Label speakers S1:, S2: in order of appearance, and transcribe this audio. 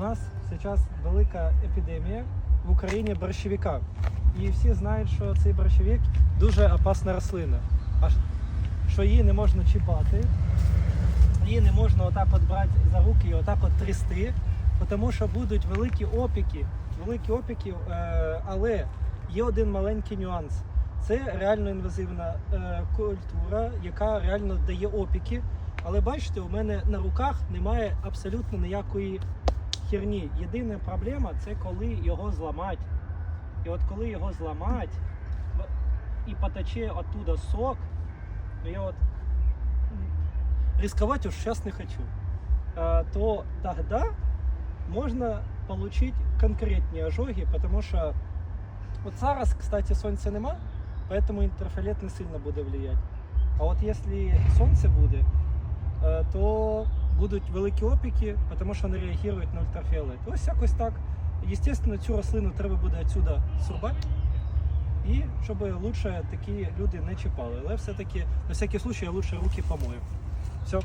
S1: у нас зараз велика епідемія в Україні борщовика. І всі знають, що цей борщовик дуже опасна рослина. Аж що її не можна чіпати, її не можна отак от брати за руки і отак от трясти, тому що будуть великі опіки, великі опіки, е, але є один маленький нюанс. Це реально інвазивна е, культура, яка реально дає опіки. Але бачите, у мене на руках немає абсолютно ніякої херні. Єдина проблема це коли його зламати. І от коли його зламати і потече оттуда сок, ну я от рисковать уж сейчас не хочу, то тогда можно получить конкретні ожоги, потому що от зараз, кстати, сонця нема, поэтому інтерферет не сильно буде влиять. А от якщо сонце буде, е, то будуть великі опіки, тому що вони реагують на ультрафіолет. Ось якось так. Естественно, цю рослину треба буде отсюда срубати. І щоб лучше такі люди не чіпали. Але все-таки на всякий случай я лучше руки помою. Все.